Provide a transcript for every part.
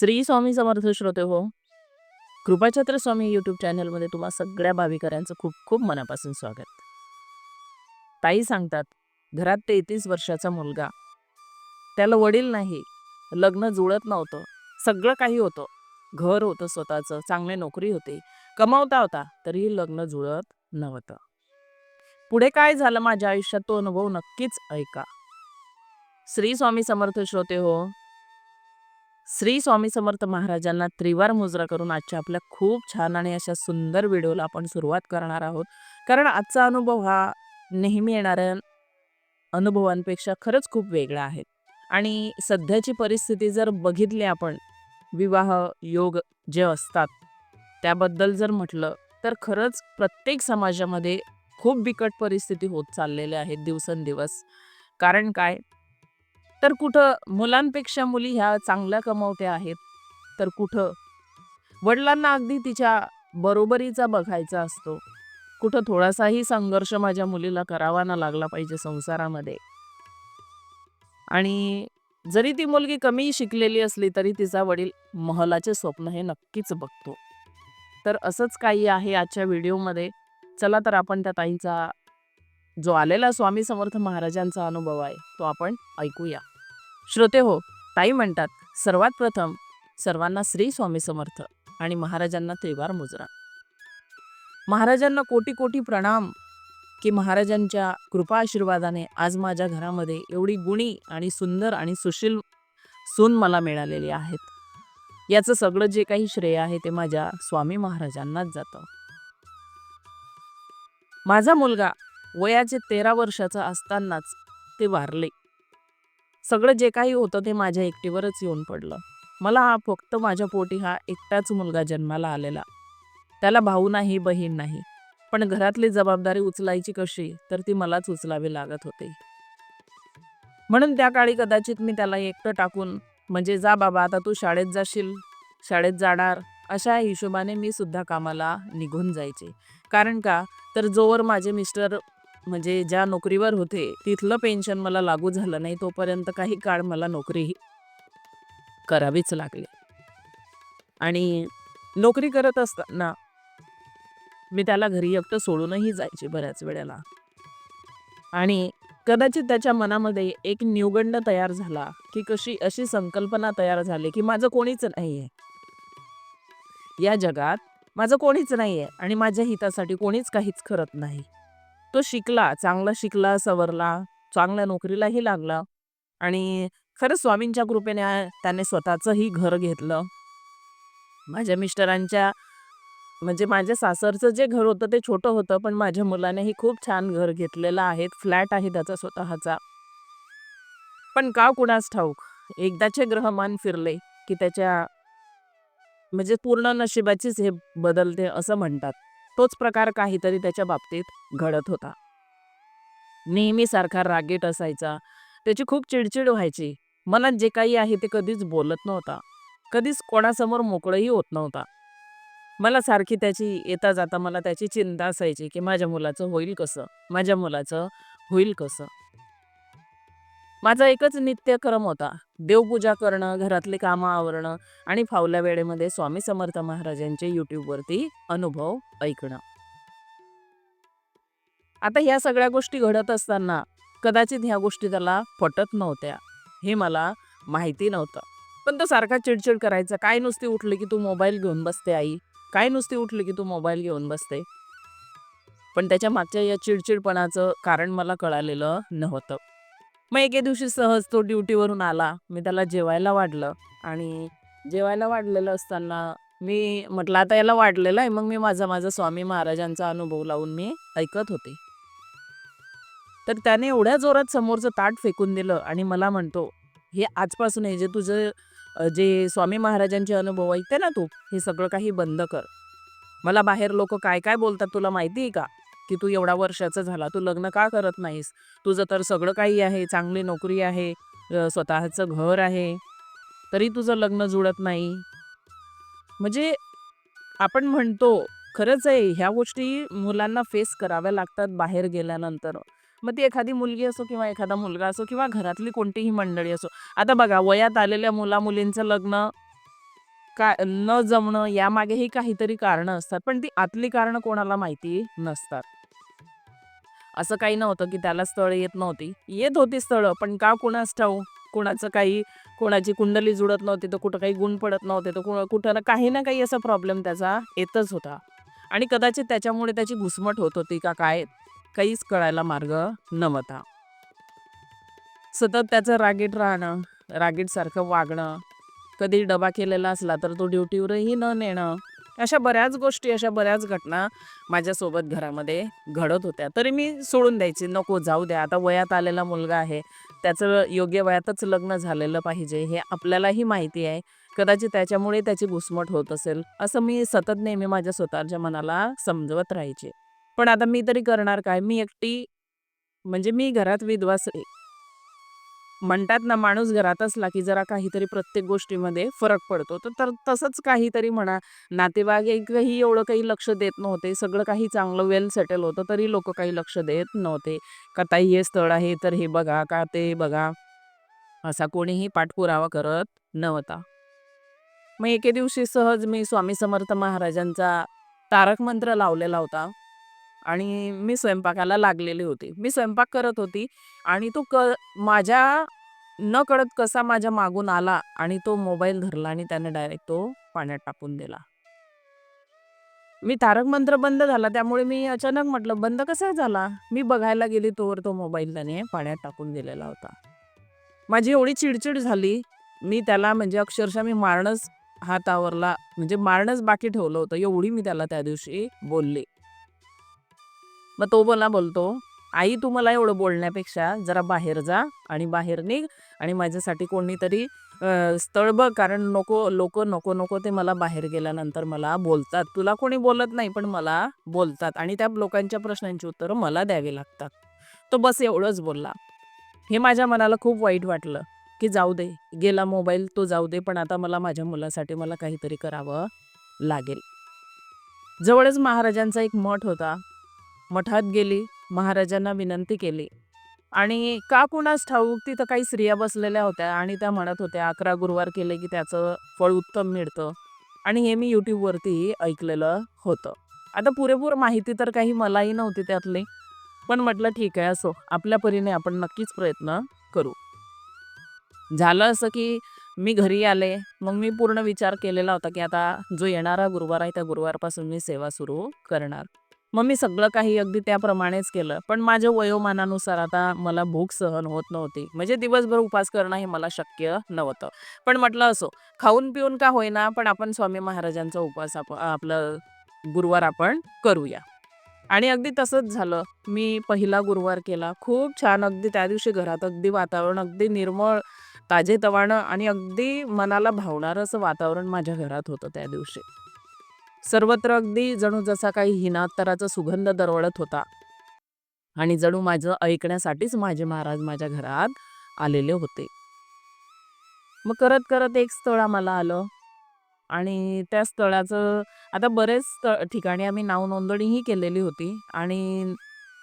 श्री स्वामी समर्थ श्रोते हो कृपाछत्र स्वामी यूट्यूब चॅनलमध्ये तुम्हा सगळ्या भाविकऱ्यांचं खूप खूप मनापासून स्वागत. ताई सांगतात घरात तेहतीस वर्षाचा मुलगा. त्याला वडील नाही लग्न जुळत नव्हतं सगळं काही होतं. घर होतं स्वतःचं चांगली नोकरी होती कमावता होता तरीही लग्न जुळत नव्हतं. पुढे काय झालं माझ्या आयुष्यात तो अनुभव नक्कीच ऐका. श्री स्वामी समर्थ श्रोते हो श्री स्वामी समर्थ महाराजांना त्रिवार मुजरा करून आजच्या आपल्या खूप छान आणि अशा सुंदर व्हिडिओला आपण सुरुवात करणार आहोत. कारण आजचा अनुभव हा नेहमी येणाऱ्या अनुभवांपेक्षा खरंच खूप वेगळा आहे. आणि सध्याची परिस्थिती जर बघितली आपण विवाह योग जे असतात त्याबद्दल जर म्हटलं तर खरंच प्रत्येक समाजामध्ये खूप बिकट परिस्थिती होत चाललेल्या आहेत दिवसेंदिवस. कारण काय? तर कुठं मुलांपेक्षा मुली ह्या चांगल्या कमवत्या आहेत तर कुठं? वडिलांना अगदी तिच्या बरोबरीचा बघायचा असतो. कुठं थोडासाही संघर्ष माझ्या मुलीला करावा ना लागला पाहिजे संसारामध्ये. आणि जरी ती मुलगी कमी शिकलेली असली तरी तिचा वडील महलाचे स्वप्न हे नक्कीच बघतो. तर असंच काही आहे आजच्या व्हिडिओमध्ये. चला तर आपण त्या ताईंचा जो आलेला स्वामी समर्थ महाराजांचा अनुभव आहे तो आपण ऐकूया. श्रोते हो ताई म्हणतात सर्वात प्रथम सर्वांना श्री स्वामी समर्थ आणि महाराजांना त्रिवार मुजरा. महाराजांना कोटी कोटी प्रणाम की महाराजांच्या कृपा आशीर्वादाने आज माझ्या घरामध्ये एवढी गुणी आणि सुंदर आणि सुशील सून मला मिळालेली आहेत. याचं सगळं जे काही श्रेय आहे ते माझ्या स्वामी महाराजांनाच जातं. माझा मुलगा वयाचे तेरा वर्षाचा असतानाच ते वारले. सगळं जे काही होतं ते माझ्या एकटीवरच येऊन पडलं. मला हा फक्त माझ्या पोटी हा एकटाच मुलगा जन्माला आलेला. त्याला भाऊ नाही बहीण नाही. पण घरातली जबाबदारी उचलायची कशी तर ती मलाच उचलावी लागत होती. म्हणून त्या काळी कदाचित मी त्याला एकटं टाकून म्हणजे जा बाबा आता तू शाळेत जाशील शाळेत जाणार अशा हिशोबाने मी सुद्धा कामाला निघून जायचे. कारण का तर जोवर माझे मिस्टर म्हणजे ज्या नोकरीवर होते तिथलं पेन्शन मला लागू झालं नाही तोपर्यंत काही काळ मला नोकरी करावीच लागली. आणि नोकरी करत असताना मी त्याला घरी एकटं सोडूनही जायचे बऱ्याच वेळेला. आणि कदाचित त्याच्या मनामध्ये एक न्यूगंड तयार झाला की कशी अशी संकल्पना तयार झाली की माझं कोणीच नाही आहे या जगात माझं कोणीच नाही आहे आणि माझ्या हितासाठी कोणीच काहीच करत नाही. तो शिकला चांगला शिकला सवरला चांगल्या नोकरीलाही लागला आणि खरंच स्वामींच्या कृपेने त्याने स्वतःचंही घर घेतलं. माझ्या मिस्टरांच्या म्हणजे माझ्या सासरचं जे घर होतं ते छोटं होतं पण माझ्या मुलानेही खूप छान घर घेतलेलं आहे फ्लॅट आहे त्याचा स्वतःचा. पण का कुणास ठाऊक एकदाचे ग्रहमान फिरले की त्याच्या म्हणजे पूर्ण नशिबाचीच हे बदलते असं म्हणतात. तोच प्रकार काहीतरी त्याच्या बाबतीत घडत होता. नेहमीसारखा रागेट रागीट असायचा. त्याची खूप चिडचिड व्हायची. मनात जे काही आहे ते कधीच बोलत नव्हता. कधीच कोणासमोर मोकळंही होत नव्हता. मला सारखी त्याची येता जाता मला त्याची चिंता असायची की माझ्या मुलाचं होईल कसं? माझ्या मुलाचं होईल कसं? माझा एकच नित्यक्रम होता. देवपूजा करणं घरातली कामं आवरणं आणि फावल्या वेळेमध्ये स्वामी समर्थ महाराजांचे यूट्यूबवरती अनुभव ऐकणं. आता ह्या सगळ्या गोष्टी घडत असताना कदाचित ह्या गोष्टी त्याला पटत नव्हत्या. हे मला माहिती नव्हतं. पण तो सारखा चिडचिड करायचा. काय नुसती उठली की तू मोबाईल घेऊन बसते आई? काय नुसती उठली की तू मोबाईल घेऊन बसते? पण त्याच्या मागच्या या चिडचिडपणाचं कारण मला कळालेलं नव्हतं. मग एके दिवशी सहज तो ड्युटीवरून आला. मी त्याला जेवायला वाढलं आणि जेवायला वाढलेलं असताना मी म्हटलं आता याला वाढलेलं आहे. मग मी माझा माझा स्वामी महाराजांचा अनुभव लावून मी ऐकत होते. तर त्याने एवढ्या जोरात समोरचं ताट फेकून दिलं आणि मला म्हणतो हे आजपासून हे जे तुझं जे स्वामी महाराजांचे अनुभव ऐकते ना तू हे सगळं काही बंद कर. मला बाहेर लोक काय काय बोलतात तुला माहिती आहे का? की तू एवढा वर्षाचा झाला तू लग्न का करत नाहीस तुझं तर सगळं काही आहे चांगली नोकरी आहे स्वतःचं घर आहे तरी तुझं लग्न जुळत नाही म्हणजे आपण म्हणतो खरंच आहे ह्या गोष्टी मुलांना फेस कराव्या लागतात बाहेर गेल्यानंतर मग ती एखादी मुलगी असो किंवा एखादा मुलगा असो किंवा घरातली कोणतीही मंडळी असो आता बघा वयात आलेल्या मुला मुलींचं लग्न का न जमणं यामागेही काहीतरी कारणं असतात. पण ती आतली कारणं कोणाला माहिती नसतात. असं काही नव्हतं की त्याला स्थळ येत नव्हती. येत होती स्थळं, पण का कुणास ठाऊ कोणाचं काही कोणाची कुंडली जुळत नव्हती, तर कुठं काही गुण पडत नव्हते, तर कुठं ना काही ना काही असा प्रॉब्लेम त्याचा येतच होता. आणि कदाचित त्याच्यामुळे त्याची घुसमट होत होती का काय, काहीच कळायला मार्ग नव्हता. सतत त्याचं रागीट राहणं, रागीटसारखं वागणं, कधी डबा केलेला असला तर तो ड्युटीवरही न नेणं, अशा बऱ्याच गोष्टी, अशा बऱ्याच घटना माझ्यासोबत घरामध्ये घडत होत्या. तरी मी सोडून द्यायची, नको जाऊ द्या, आता वयात आलेला मुलगा आहे, त्याचं योग्य वयातच लग्न झालेलं पाहिजे, हे आपल्यालाही माहिती आहे. कदाचित त्याच्यामुळे त्याची घुसमट होत असेल, असं मी सतत नेहमी माझ्या स्वतःच्या मनाला समजवत राहायचे. पण आता मी तरी करणार काय? मी एकटी म्हणजे मी घरात विधवा म्हणतात ना, माणूस घरात असला की जरा काहीतरी प्रत्येक गोष्टीमध्ये फरक पडतो. तर तर तसंच काहीतरी म्हणा, नातेवाईकही एवढं काही लक्ष देत नव्हते. सगळं काही चांगलं वेल सेटल होतं, तरी लोक काही लक्ष देत नव्हते. का ताई हे स्थळ आहे, तर हे बघा, का ते बघा. असा कोणीही पाठपुरावा करत नव्हता. मग एके दिवशी सहज मी स्वामी समर्थ महाराजांचा तारक मंत्र लावलेला होता आणि मी स्वयंपाकाला लागलेली होती. मी स्वयंपाक करत होती आणि तो क माझ्या न कळत कसा माझ्या मागून आला आणि तो मोबाईल धरला आणि त्याने डायरेक्ट तो पाण्यात टाकून दिला. मी तारक मंत्र बंद झाला, त्यामुळे मी अचानक म्हटलं, बंद कसा झाला? मी बघायला गेली तोवर तो मोबाईल त्याने पाण्यात टाकून दिलेला होता. माझी एवढी चिडचिड झाली, मी त्याला म्हणजे अक्षरशः मी मारणंच हातावरला म्हणजे मारणंच बाकी ठेवलं होतं, एवढी मी त्याला त्या दिवशी बोलले. मग तो मला बोलतो, "आई तू मला एवढं बोलण्यापेक्षा जरा बाहेर जा आणि बाहेर निघ आणि माझ्यासाठी कोणीतरी स्थळ बघ, कारण नको लोक नको नको ते मला बाहेर गेल्यानंतर मला बोलतात. तुला कोणी बोलत नाही, पण मला बोलतात आणि त्या लोकांच्या प्रश्नांची उत्तरं मला द्यावी लागतात." तो बस एवढंच बोलला. हे माझ्या मनाला खूप वाईट वाटलं, की जाऊ दे, गेला मोबाईल तो जाऊ दे, पण आता मला माझ्या मुलासाठी मला काहीतरी करावं लागेल. जवळच महाराजांचा एक मठ होता. मठात गेली, महाराजांना विनंती केली आणि का कुणास ठाऊक तिथं काही स्त्रिया बसलेल्या होत्या आणि त्या म्हणत होत्या, 11 गुरुवार केले की त्याचं फळ उत्तम मिळतं आणि हे मी YouTubeवरती ऐकलेलं होतं. आता पुरेपूर माहिती तर काही मलाही नव्हती त्यातली, पण म्हटलं ठीक आहे, असो, आपल्या परीने आपण नक्कीच प्रयत्न करू. झालं असं की मी घरी आले, मग मी पूर्ण विचार केलेला होता की आता जो येणारा गुरुवार आहे, त्या गुरुवारपासून मी सेवा सुरू करणार. मग मी सगळं काही अगदी त्याप्रमाणेच केलं. पण माझ्या वयोमानानुसार आता मला भूक सहन होत नव्हती. म्हणजे दिवसभर उपास करणं हे मला शक्य नव्हतं. पण म्हटलं असो, खाऊन पिऊन का होईना, पण आपण स्वामी महाराजांचा उपास आप आपलं गुरुवार आपण करूया. आणि अगदी तसंच झालं. मी पहिला गुरुवार केला. खूप छान अगदी त्या दिवशी घरात अगदी वातावरण अगदी निर्मळ, ताजेतवानं आणि अगदी मनाला भावणारं असं वातावरण माझ्या घरात होतं त्या दिवशी. सर्वत्र अगदी जणू जसा काही हिनात्तराचा सुगंध दरवळत होता. आणि जणू माझं ऐकण्यासाठीच माझे महाराज माझ्या घरात आलेले होते. मग करत करत एक स्थळ आम्हाला आलं आणि त्या स्थळाचं आता बरेच स्थळ ठिकाणी आम्ही नाव नोंदणीही केलेली होती आणि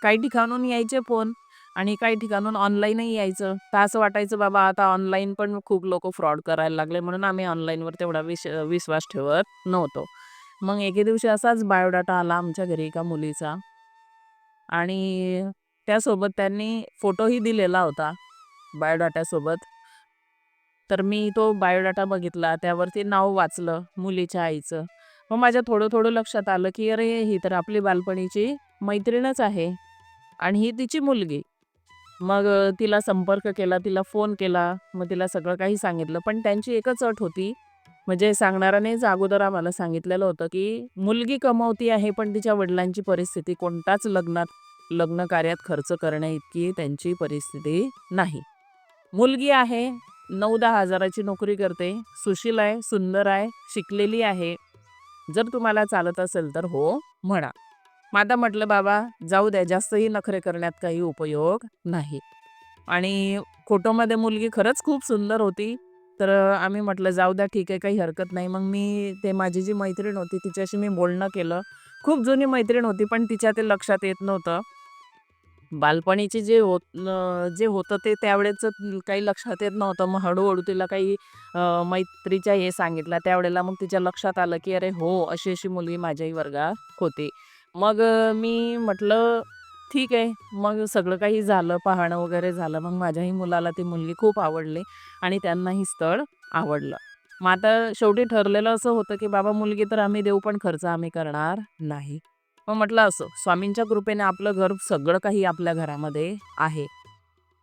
काही ठिकाणून यायचे फोन आणि काही ठिकाणून ऑनलाईनही यायचं. तर असं वाटायचं बाबा आता ऑनलाईन पण खूप लोक फ्रॉड करायला लागले, म्हणून आम्ही ऑनलाईनवर तेवढा विश विश्वास ठेवत नव्हतो. मग एके दिवशी असाच बायोडाटा आला आमच्या घरी एका मुलीचा आणि त्यासोबत त्यांनी फोटोही दिलेला होता बायोडाटासोबत. तर मी तो बायोडाटा बघितला, त्यावरती नाव वाचलं मुलीच्या आईचं. मग माझ्या थोडं-थोडं लक्षात आलं की अरे, ही तर आपली बालपणीची मैत्रीणच आहे आणि ही तिची मुलगी. मग तिला संपर्क केला, तिला फोन केला, मग तिला सगळं काही सांगितलं. पण त्यांची एकच अट होती, म्हणजे सांगणाऱ्यानेच अगोदर आम्हाला सांगितलेलं होतं की मुलगी कमावती आहे, पण तिच्या वडिलांची परिस्थिती कोणताच लग्नात लग्न कार्यात खर्च करण्याइतकी त्यांची परिस्थिती नाही. मुलगी आहे, नऊ दहा हजाराची नोकरी करते, सुशील आहे, सुंदर आहे, शिकलेली आहे. जर तुम्हाला चालत असेल तर हो म्हणा. माता आता म्हटलं बाबा जाऊ द्या, जास्तही नखरे करण्यात काही उपयोग नाही. आणि फोटोमध्ये मुलगी खरंच खूप सुंदर होती. तर आम्ही म्हटलं जाऊ द्या, ठीक आहे, काही हरकत नाही. मग मी ते माझी जी मैत्रीण होती तिच्याशी मी बोलणं केलं. खूप जुनी मैत्रीण होती, पण तिच्या ते लक्षात येत नव्हतं. बालपणीचे जे होत जे होतं ते त्यावेळेचं काही लक्षात येत नव्हतं. मग हळूहळू तिला काही मैत्रीच्या हे सांगितलं. त्यावेळेला मग तिच्या लक्षात आलं, की अरे हो, अशी-अशी मुलगी माझ्याही वर्गात होती. मग मी म्हटलं, ठीक आहे. मग सगळं काही झालं, पाहणं वगैरे झालं. मग माझ्याही मुलाला ती मुलगी खूप आवडली आणि त्यांनाही स्थळ आवडलं. मग आता शेवटी ठरलेलं असं होतं, की बाबा मुलगी तर आम्ही देऊ, पण खर्च आम्ही करणार नाही. मग म्हटलं असो, स्वामींच्या कृपेने आपलं घर सगळं काही आपल्या घरामध्ये आहे.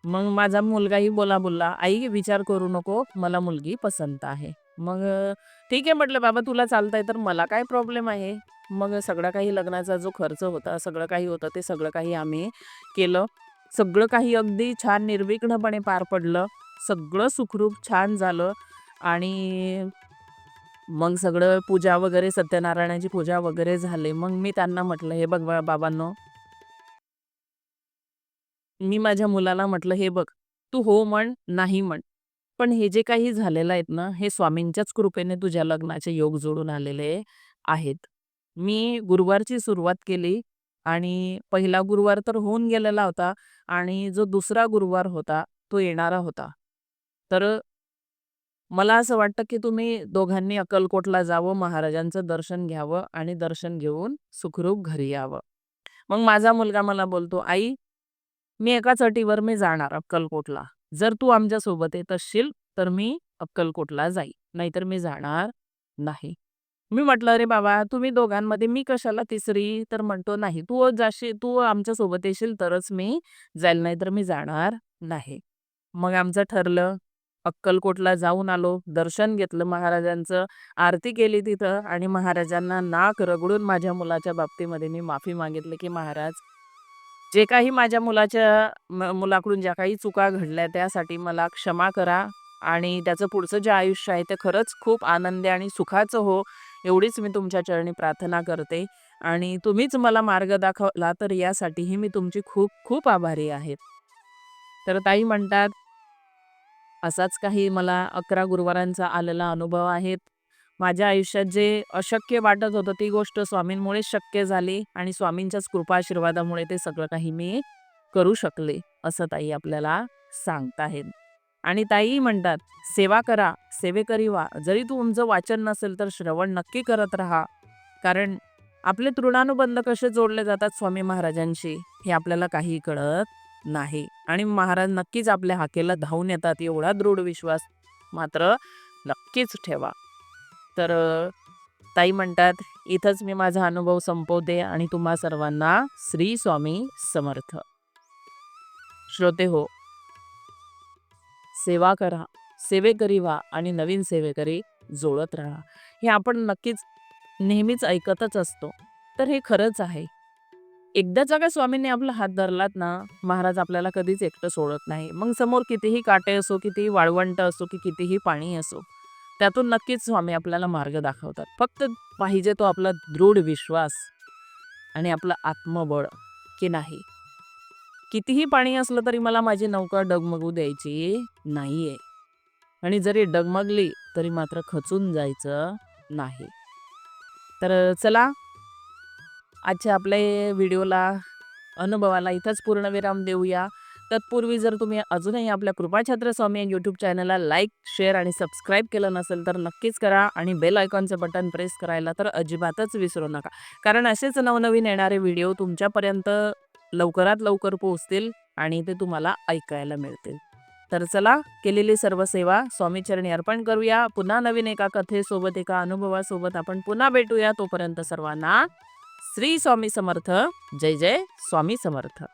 मग माझा मुलगाही बोला बोलला, "आई विचार करू नको, मला मुलगी पसंत आहे." मग ठीक आहे म्हटलं, "बाबा तुला चालतंय तर मला काय प्रॉब्लेम आहे?" मग सगळा काही लग्नाचा जो खर्च होता, सगळं काही होतं ते सगळं काही आम्ही केलं. सगळं काही अगदी छान निर्विघ्नपणे पार पडलं. सगळं सुखरूप छान झालं आणि मग सगळं पूजा वगैरे सत्यनारायणाची पूजा वगैरे झाली. मग मी त्यांना म्हटलं, "हे बघ बा बाबांनो" मी माझ्या मुलाला म्हटलं, "हे बघ, तू हो म्हण, नाही म्हण. पण हे जे काही झालेलं आहेत ना, हे स्वामींच्याच कृपेने तुझ्या लग्नाचे योग जोडून आलेले आहेत." मी गुरुवारची सुरुवात केली आणि पहिला गुरुवार तर होऊन गेलेला होता आणि जो दुसरा गुरुवार होता, तो येणारा होता. तर मला असं वाटतं, की तुम्ही दोघांनी अक्कलकोटला जावं, महाराजांचं दर्शन घ्यावं आणि दर्शन घेऊन सुखरूप घरी यावं. मग माझा मुलगा मला बोलतो, "आई, मी एकाच अटीवर मी जाणार अक्कलकोटला. जर तू आमच्यासोबत येत असशील, तर मी अक्कलकोटला जाईल नाहीतर मी जाणार नाही." मी म्हटलं, "अरे बाबा, तुम्ही दोघांमध्ये मी कशाला तिसरी?" तर म्हणतो, "नाही, तू जाशील तू आमच्यासोबत येशील तरच मी जाईल, नाहीतर मी जाणार नाही." मग आमचं ठरलं. अक्कलकोटला जाऊन आलो, दर्शन घेतलं महाराजांचं, आरती केली तिथं आणि महाराजांना नाक रगडून माझ्या मुलाच्या बाबतीमध्ये मी माफी मागितली, की "महाराज, जे काही माझ्या मुलाच्या म मुलाकडून ज्या काही चुका घडल्या त्यासाठी मला क्षमा करा आणि त्याचं पुढचं जे आयुष्य आहे ते खरंच खूप आनंदी आणि सुखाचं हो, एवढीच मी तुमच्या चरणी प्रार्थना करते आणि तुम्हीच मला मार्ग दाखवला तर यासाठीही मी तुमची खूप खूप आभारी आहे." तर ताई म्हणतात असाच काही मला 11 गुरुवारांचा आलेला अनुभव आहे. माझ्या आयुष्यात जे अशक्य वाटत होतं ती गोष्ट स्वामींमुळे शक्य झाली आणि स्वामींच्याच कृपा आशीर्वादामुळे ते सगळं काही मी करू शकले, असं ताई आपल्याला सांगताहेत. आणि ताई म्हणतात, "सेवा करा, सेवेकरी व्हा. जरी तुमचं वाचन नसेल तर श्रवण नक्की करत राहा." कारण आपले तृणानुबंध कसे जोडले जातात स्वामी महाराजांशी हे आपल्याला काही कळत नाही आणि महाराज नक्कीच आपल्या हाकेला धावून येतात एवढा दृढ विश्वास मात्र नक्कीच ठेवा. तर ताई म्हणतात, "इथंच मी माझा अनुभव संपवते आणि तुम्हा सर्वांना श्री स्वामी समर्थ." श्रोते हो सेवा करा, सेवेकरी व्हा आणि नवीन सेवेकरी जोडत राहा. हे आपण नक्कीच नेहमीच ऐकतच असतो. तर हे खरंच आहे. एकदाचा का स्वामींनी आपला हात धरलात ना, महाराज आपल्याला कधीच एकटं सोडत नाही. मग समोर कितीही काटे असो, कितीही वाळवंट असो, की कितीही पाणी असो, त्यातून नक्कीच स्वामी आपल्याला मार्ग दाखवतात. फक्त पाहिजे तो आपला दृढ विश्वास आणि आपलं आत्मबळ, की नाही कितीही पाणी असलं तरी मला माझी नौका डगमगू द्यायची नाही आहे आणि जरी डगमगली तरी मात्र खचून जायचं नाही. तर चला आजच्या आपल्या व्हिडिओला, अनुभवाला इथंच पूर्णविराम देऊया. तत्पूर्वी जर तुम्ही अजूनही आपल्या कृपाछत्र स्वामी यूट्यूब चॅनलला लाईक, शेअर आणि सबस्क्राईब केलं नसेल तर नक्कीच करा आणि बेल आयकॉनचं बटन प्रेस करायला तर अजिबातच विसरू नका. कारण असेच नवनवीन येणारे व्हिडिओ तुमच्यापर्यंत लवकरात लवकर पोहोचतील आणि ते तुम्हाला ऐकायला मिळतील. तर चला, केलेली सर्व सेवा स्वामीचरणी अर्पण करूया. पुन्हा नवीन एका कथेसोबत, एका अनुभवासोबत आपण पुन्हा भेटूया. तोपर्यंत सर्वांना श्री स्वामी समर्थ. जय जय स्वामी समर्थ.